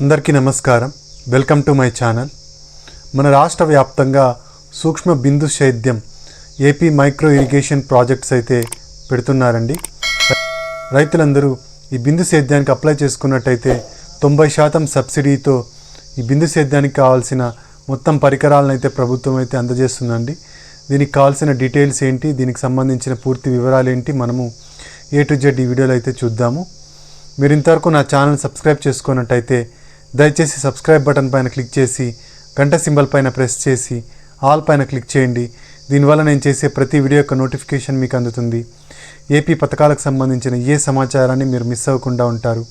అందరికీ నమస్కారం. Welcome to my channel. మన రాష్ట్ర వ్యాప్తంగా సూక్ష్మ బిందు సేద్యం ఏపీ మైక్రో ఇరిగేషన్ ప్రాజెక్ట్స్ అయితే పెడుతున్నారండి. రైతులందరూ ఈ బిందు సేద్యానికి అప్లై చేసుకున్నట్టయితే తొంభై శాతం సబ్సిడీతో ఈ బిందు సేద్యానికి కావాల్సిన మొత్తం పరికరాలను అయితే ప్రభుత్వం అయితే అందజేస్తుందండి. దీనికి కావాల్సిన డీటెయిల్స్ ఏంటి దీనికి సంబంధించిన పూర్తి వివరాలు ఏంటి మనము ఏ టు జెడ్ ఈ వీడియోలో అయితే చూద్దాము. మీరు ఇంతవరకు నా ఛానల్ సబ్స్క్రైబ్ చేసుకున్నట్టయితే దయచేసి సబ్స్క్రైబ్ బటన్ పైన క్లిక్ చేసి గంట సింబల్ పైన ప్రెస్ చేసి ఆల్ పైన క్లిక్ చేయండి. దీనివల్ల నేను చేసే ప్రతి వీడియో యొక్క నోటిఫికేషన్ మీకు అందుతుంది. ఏపీ పథకాలకు సంబంధించిన ఏ సమాచారాన్ని మీరు మిస్ అవ్వకుండా ఉంటారు.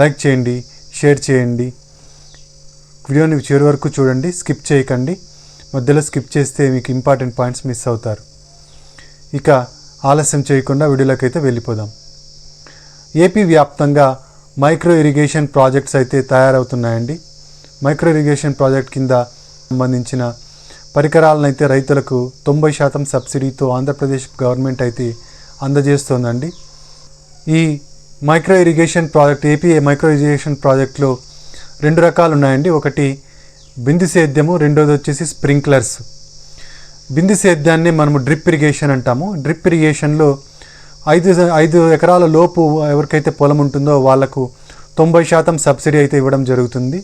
లైక్ చేయండి షేర్ చేయండి. వీడియోని చివరి వరకు చూడండి స్కిప్ చేయకండి. మధ్యలో స్కిప్ చేస్తే మీకు ఇంపార్టెంట్ పాయింట్స్ మిస్ అవుతారు. ఇక ఆలస్యం చేయకుండా వీడియోలోకి అయితే వెళ్ళిపోదాం. ఏపీ వ్యాప్తంగా మైక్రో ఇరిగేషన్ ప్రాజెక్ట్స్ అయితే తయారవుతున్నాయండి. మైక్రో ఇరిగేషన్ ప్రాజెక్ట్ కింద సంబంధించిన పరికరాలను అయితే రైతులకు తొంభై శాతం సబ్సిడీతో ఆంధ్రప్రదేశ్ గవర్నమెంట్ అయితే అందజేస్తోందండి. ఈ micro irrigation project APA micro irrigation ప్రాజెక్ట్లో రెండు రకాలు ఉన్నాయండి ఒకటి బిందు సేద్యము రెండోది వచ్చేసి స్ప్రింక్లర్స్. బిందు సేద్యాన్ని మనము డ్రిప్ ఇరిగేషన్ అంటాము. డ్రిప్ ఇరిగేషన్లో ఐదు ఐదు ఎకరాల లోపు ఎవరికైతే పొలం ఉంటుందో వాళ్ళకు తొంభై శాతం సబ్సిడీ అయితే ఇవ్వడం జరుగుతుంది.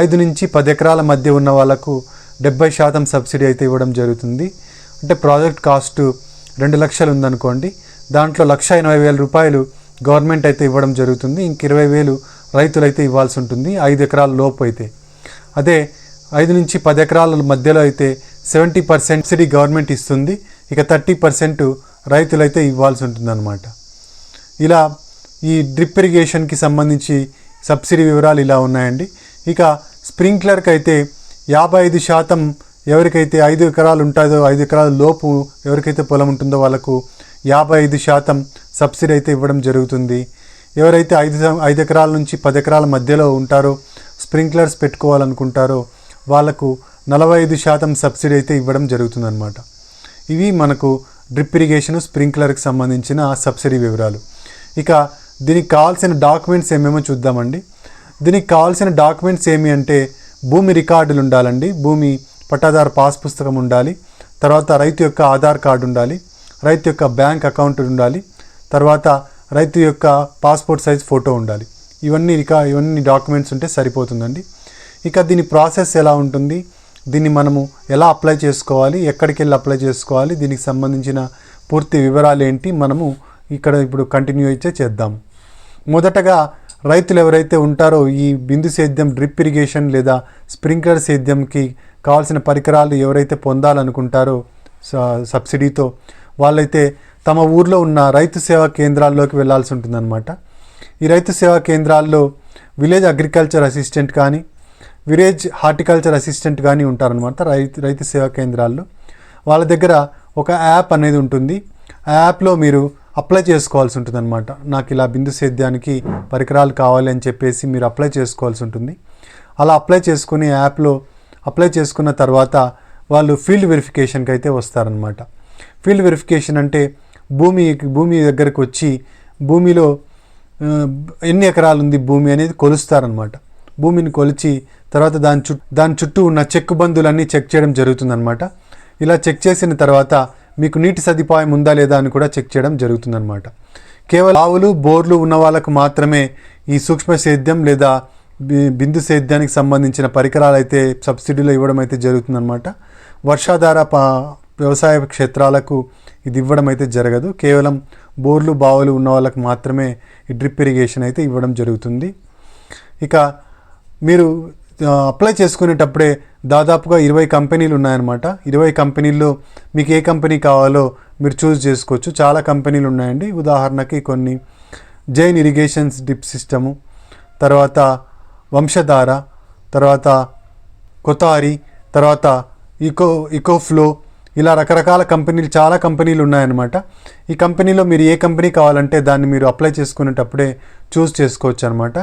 ఐదు నుంచి పది ఎకరాల మధ్య ఉన్న వాళ్ళకు డెబ్బై శాతం సబ్సిడీ అయితే ఇవ్వడం జరుగుతుంది. అంటే ప్రాజెక్ట్ కాస్ట్ రెండు లక్షలు ఉందనుకోండి. దాంట్లో లక్ష ఎనభై వేల రూపాయలు గవర్నమెంట్ అయితే ఇవ్వడం జరుగుతుంది. ఇంక ఇరవై వేలు రైతులైతే ఇవ్వాల్సి ఉంటుంది. ఐదు ఎకరాల లోపు అయితే. అదే ఐదు నుంచి పది ఎకరాల మధ్యలో అయితే సెవెంటీ పర్సెంట్ సబ్సిడీ గవర్నమెంట్ ఇస్తుంది. ఇక థర్టీ పర్సెంట్ రైతులైతే ఇవ్వాల్సి ఉంటుందన్నమాట. ఇలా ఈ డ్రిప్ ఇరిగేషన్కి సంబంధించి సబ్సిడీ వివరాలు ఇలా ఉన్నాయండి. ఇక స్ప్రింక్లర్కి అయితే యాభై ఐదు శాతం ఎవరికైతే ఐదు ఎకరాలు ఉంటుందో ఐదు ఎకరాల లోపు ఎవరికైతే పొలం ఉంటుందో వాళ్ళకు యాభై ఐదు శాతం సబ్సిడీ అయితే ఇవ్వడం జరుగుతుంది. ఎవరైతే ఐదు ఐదు ఎకరాల నుంచి పది ఎకరాల మధ్యలో ఉంటారో స్ప్రింక్లర్స్ పెట్టుకోవాలనుకుంటారో వాళ్ళకు నలభై ఐదు శాతం సబ్సిడీ అయితే ఇవ్వడం జరుగుతుందన్నమాట. ఇవి మనకు డ్రిప్ ఇరిగేషన్ స్ప్రింక్లర్కి సంబంధించిన సబ్సిడీ వివరాలు. ఇక దీనికి కావాల్సిన డాక్యుమెంట్స్ ఏమేమో చూద్దామండి. దీనికి కావాల్సిన డాక్యుమెంట్స్ ఏమి అంటే భూమి రికార్డులు ఉండాలండి. భూమి పట్టాదారు పాస్ పుస్తకం ఉండాలి. తర్వాత రైతు యొక్క ఆధార్ కార్డు ఉండాలి. రైతు యొక్క బ్యాంక్ అకౌంట్ ఉండాలి. తర్వాత రైతు యొక్క పాస్పోర్ట్ సైజ్ ఫోటో ఉండాలి. ఇవన్నీ రికా ఇవన్నీ డాక్యుమెంట్స్ ఉంటే సరిపోతుందండి. ఇక దీని ప్రాసెస్ ఎలా ఉంటుంది? దీన్ని మనము ఎలా అప్లై చేసుకోవాలి ఎక్కడికి వెళ్ళి అప్లై చేసుకోవాలి దీనికి సంబంధించిన పూర్తి వివరాలు ఏంటి మనము ఇక్కడ ఇప్పుడు కంటిన్యూ అయితే చేద్దాం. మొదటగా రైతులు ఎవరైతే ఉంటారో ఈ బిందు సేద్యం డ్రిప్ ఇరిగేషన్ లేదా స్ప్రింక్లర్ సేద్యంకి కావాల్సిన పరికరాలు ఎవరైతే పొందాలనుకుంటారో స- సబ్సిడీతో వాళ్ళైతే తమ ఊర్లో ఉన్న రైతు సేవా కేంద్రాల్లోకి వెళ్ళాల్సి ఉంటుందన్నమాట. ఈ రైతు సేవా కేంద్రాల్లో విలేజ్ అగ్రికల్చర్ అసిస్టెంట్ కానీ విలేజ్ హార్టికల్చర్ అసిస్టెంట్ కానీ ఉంటారనమాట రైతు రైతు సేవా కేంద్రాల్లో. వాళ్ళ దగ్గర ఒక యాప్ అనేది ఉంటుంది. ఆ యాప్లో మీరు అప్లై చేసుకోవాల్సి ఉంటుంది అనమాట నాకు ఇలా బిందు సేద్యానికి పరికరాలు కావాలి అని చెప్పేసి మీరు అప్లై చేసుకోవాల్సి ఉంటుంది. అలా అప్లై చేసుకుని యాప్లో అప్లై చేసుకున్న తర్వాత వాళ్ళు ఫీల్డ్ వెరిఫికేషన్కి అయితే వస్తారనమాట ఫీల్డ్ వెరిఫికేషన్ అంటే భూమి భూమి దగ్గరకు వచ్చి భూమిలో ఎన్ని ఎకరాలు ఉంది భూమి అనేది కొలుస్తారనమాట భూమిని కొలిచి తర్వాత దాని చుట్టూ దాని చుట్టూ ఉన్న చెక్ బందులన్నీ చెక్ చేయడం జరుగుతుందన్నమాట. ఇలా చెక్ చేసిన తర్వాత మీకు నీటి సదుపాయం ఉందా లేదా అని కూడా చెక్ చేయడం జరుగుతుందన్నమాట. కేవలం ఆవులు బోర్లు ఉన్న వాళ్ళకు మాత్రమే ఈ సూక్ష్మ సేద్యం లేదా బిందు సేద్యానికి సంబంధించిన పరికరాలు అయితే సబ్సిడీలో ఇవ్వడం అయితే జరుగుతుందన్నమాట. వర్షాధార వ్యవసాయ క్షేత్రాలకు ఇది ఇవ్వడం అయితే జరగదు. కేవలం బోర్లు బావులు ఉన్న వాళ్ళకు మాత్రమే ఈ డ్రిప్ ఇరిగేషన్ అయితే ఇవ్వడం జరుగుతుంది. ఇక మీరు అప్లై చేసుకునేటప్పుడే దాదాపుగా ఇరవై కంపెనీలు ఉన్నాయన్నమాట. ఇరవై కంపెనీల్లో మీకు ఏ కంపెనీ కావాలో మీరు చూస్ చేసుకోవచ్చు. చాలా కంపెనీలు ఉన్నాయండి. ఉదాహరణకి కొన్ని జైన్ ఇరిగేషన్స్ డిప్ సిస్టము తర్వాత వంశధార తర్వాత కొతారి తర్వాత ఇకో ఇకోఫ్లో ఇలా రకరకాల కంపెనీలు చాలా కంపెనీలు ఉన్నాయన్నమాట. ఈ కంపెనీలో మీరు ఏ కంపెనీ కావాలంటే దాన్ని మీరు అప్లై చేసుకునేటప్పుడే చూస్ చేసుకోవచ్చు అనమాట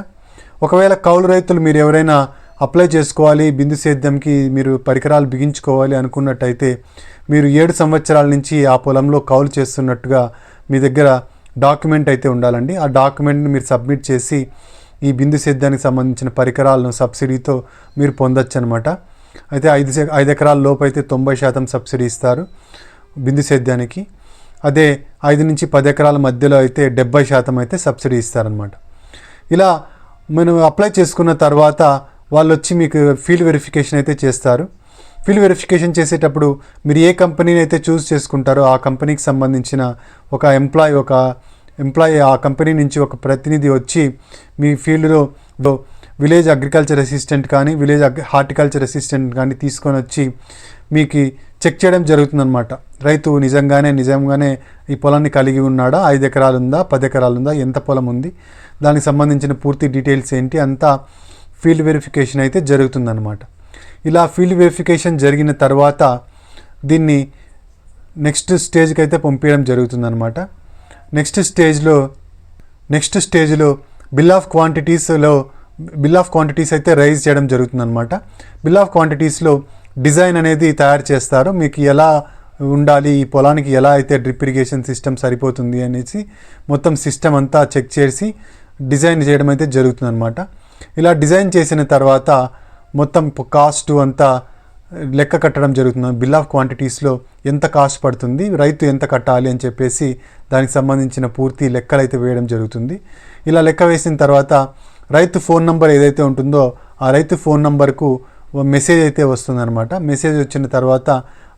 ఒకవేళ కౌలు రైతులు మీరు ఎవరైనా అప్లై చేసుకోవాలి బిందు సేద్యంకి మీరు పరికరాలు బిగించుకోవాలి అనుకున్నట్టయితే మీరు ఏడు సంవత్సరాల నుంచి ఆ పొలంలో కౌలు చేస్తున్నట్టుగా మీ దగ్గర డాక్యుమెంట్ అయితే ఉండాలండి. ఆ డాక్యుమెంట్ని మీరు సబ్మిట్ చేసి ఈ బిందు సేద్యానికి సంబంధించిన పరికరాలను సబ్సిడీతో మీరు పొందొచ్చు అనమాట అయితే ఐదు ఐదు ఎకరాల లోపు అయితే తొంభై శాతం సబ్సిడీ ఇస్తారు బిందు సేద్యానికి. అదే ఐదు నుంచి పది ఎకరాల మధ్యలో అయితే డెబ్బై శాతం అయితే సబ్సిడీ ఇస్తారనమాట. ఇలా మనం అప్లై చేసుకున్న తర్వాత వాళ్ళు వచ్చి మీకు ఫీల్డ్ వెరిఫికేషన్ అయితే చేస్తారు. ఫీల్డ్ వెరిఫికేషన్ చేసేటప్పుడు మీరు ఏ కంపెనీని అయితే చూస్ చేసుకుంటారో ఆ కంపెనీకి సంబంధించిన ఒక ఎంప్లాయ్ ఒక ఎంప్లాయీ ఆ కంపెనీ నుంచి ఒక ప్రతినిధి వచ్చి మీ ఫీల్డ్లో విలేజ్ అగ్రికల్చర్ అసిస్టెంట్ కానీ విలేజ్ అగ్ హార్టికల్చర్ అసిస్టెంట్ కానీ తీసుకొని వచ్చి మీకు చెక్ చేయడం జరుగుతుందన్నమాట. రైతు నిజంగానే నిజంగానే ఈ పొలాన్ని కలిగి ఉన్నాడా? ఐదు ఎకరాలు ఉందా పది ఎకరాలు ఉందా ఎంత పొలం ఉంది? దానికి సంబంధించిన పూర్తి డీటెయిల్స్ ఏంటి? అంతా ఫీల్డ్ వెరిఫికేషన్ అయితే జరుగుతుందన్నమాట. ఇలా ఫీల్డ్ వెరిఫికేషన్ జరిగిన తర్వాత దీన్ని నెక్స్ట్ స్టేజ్కి అయితే పంపించడం జరుగుతుందన్నమాట. నెక్స్ట్ స్టేజ్లో నెక్స్ట్ స్టేజ్లో బిల్ ఆఫ్ క్వాంటిటీస్లో బిల్ ఆఫ్ క్వాంటిటీస్ అయితే రైజ్ చేయడం జరుగుతుందన్నమాట. బిల్ ఆఫ్ క్వాంటిటీస్లో డిజైన్ అనేది తయారు చేస్తారు మీకు ఎలా ఉండాలి ఈ పొలానికి ఎలా అయితే డ్రిప్ ఇరిగేషన్ సిస్టమ్ సరిపోతుంది అనేసి మొత్తం సిస్టమ్ అంతా చెక్ చేసి డిజైన్ చేయడం అయితే జరుగుతుందన్నమాట. ఇలా డిజైన్ చేసిన తర్వాత మొత్తం కాస్ట్ అంతా లెక్క కట్టడం జరుగుతుంది. బిల్ ఆఫ్ క్వాంటిటీస్లో ఎంత కాస్ట్ పడుతుంది రైతు ఎంత కట్టాలి అని చెప్పేసి దానికి సంబంధించిన పూర్తి లెక్కలు అయితే వేయడం జరుగుతుంది. ఇలా లెక్క వేసిన తర్వాత రైతు ఫోన్ నంబర్ ఏదైతే ఉంటుందో ఆ రైతు ఫోన్ నంబర్కు మెసేజ్ అయితే వస్తుందన్నమాట. మెసేజ్ వచ్చిన తర్వాత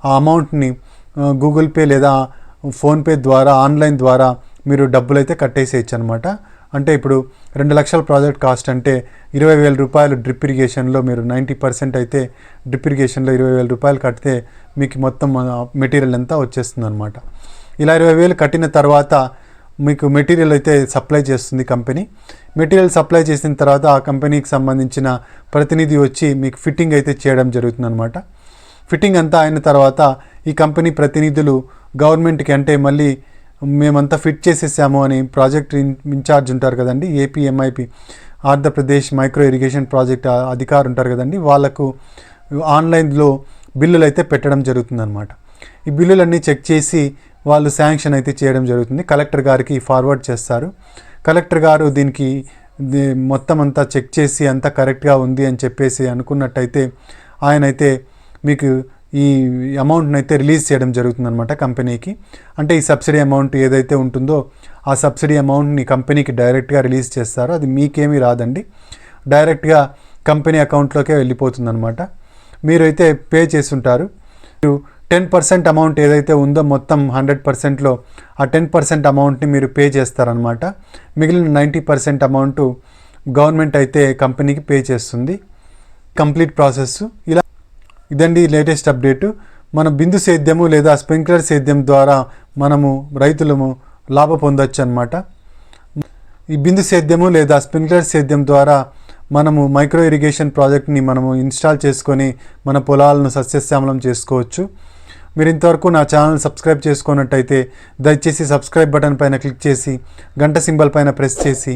ఆ అమౌంట్ని గూగుల్ పే లేదా ఫోన్పే ద్వారా ఆన్లైన్ ద్వారా మీరు డబ్బులు అయితే కట్టేసేయచ్చు అనమాట అంటే ఇప్పుడు రెండు లక్షల ప్రాజెక్ట్ కాస్ట్ అంటే ఇరవై వేల రూపాయలు డ్రిప్ ఇరిగేషన్లో మీరు నైంటీ పర్సెంట్ అయితే డ్రిప్ ఇరిగేషన్లో ఇరవై వేల రూపాయలు కడితే మీకు మొత్తం మెటీరియల్ అంతా వచ్చేస్తుంది అనమాట ఇలా ఇరవై వేలు కట్టిన తర్వాత మీకు మెటీరియల్ అయితే సప్లై చేస్తుంది కంపెనీ. మెటీరియల్ సప్లై చేసిన తర్వాత ఆ కంపెనీకి సంబంధించిన ప్రతినిధి వచ్చి మీకు ఫిట్టింగ్ అయితే చేయడం జరుగుతుందన్నమాట. ఫిట్టింగ్ అంతా అయిన తర్వాత ఈ కంపెనీ ప్రతినిధులు గవర్నమెంట్కి అంటే మళ్ళీ మేమంతా ఫిట్ చేసేసాము అని ప్రాజెక్ట్ ఇన్ ఇన్ఛార్జ్ ఉంటారు కదండి APMIP Andhra Pradesh micro irrigation project అధికారు ఉంటారు కదండి వాళ్ళకు ఆన్లైన్లో బిల్లులు అయితే పెట్టడం జరుగుతుందన్నమాట. ఈ బిల్లులన్నీ చెక్ చేసి వాళ్ళు శాంక్షన్ అయితే చేయడం జరుగుతుంది. కలెక్టర్ గారికి ఫార్వర్డ్ చేస్తారు. కలెక్టర్ గారు దీనికి మొత్తం అంతా చెక్ చేసి అంతా కరెక్ట్గా ఉంది అని చెప్పేసి అనుకున్నట్టయితే ఆయన అయితే మీకు ఈ అమౌంట్ని అయితే రిలీజ్ చేయడం జరుగుతుందన్నమాట కంపెనీకి. అంటే ఈ సబ్సిడీ అమౌంట్ ఏదైతే ఉంటుందో ఆ సబ్సిడీ అమౌంట్ని కంపెనీకి డైరెక్ట్గా రిలీజ్ చేస్తారో అది మీకేమీ రాదండి. డైరెక్ట్గా కంపెనీ అకౌంట్లోకే వెళ్ళిపోతుందన్నమాట. మీరైతే పే చేసి ఉంటారు మీరు టెన్ పర్సెంట్ అమౌంట్ ఏదైతే ఉందో మొత్తం హండ్రెడ్ పర్సెంట్లో ఆ టెన్ పర్సెంట్ అమౌంట్ని మీరు పే చేస్తారనమాట మిగిలిన నైంటీ పర్సెంట్ అమౌంట్ గవర్నమెంట్ అయితే కంపెనీకి పే చేస్తుంది. కంప్లీట్ ప్రాసెస్ ఇలా ఇదండి లేటెస్ట్ అప్డేటు. మన బిందు సేద్యము లేదా స్ప్రింక్లర్ సేద్యం ద్వారా మనము రైతులము లాభ పొందొచ్చు అనమాట ఈ బిందు సేద్యము లేదా స్ప్రింక్లర్ సేద్యం ద్వారా మనము మైక్రో ఇరిగేషన్ ప్రాజెక్ట్ని మనము ఇన్స్టాల్ చేసుకొని మన పొలాలను సస్యశ్యామలం చేసుకోవచ్చు. మీరు ఇంతవరకు నా ఛానల్ సబ్స్క్రైబ్ చేసుకున్నట్టయితే దయచేసి సబ్స్క్రైబ్ బటన్ పైన క్లిక్ చేసి గంట సింబల్ పైన ప్రెస్ చేసి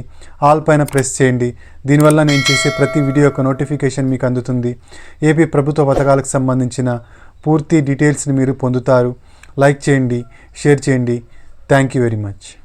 ఆల్ పైన ప్రెస్ చేయండి. దీనివల్ల నేను చేసే ప్రతి వీడియో యొక్క నోటిఫికేషన్ మీకు అందుతుంది. ఏపీ ప్రభుత్వ పథకాలకు సంబంధించిన పూర్తి డీటెయిల్స్ని మీరు పొందుతారు. లైక్ చేయండి షేర్ చేయండి. Thank you very much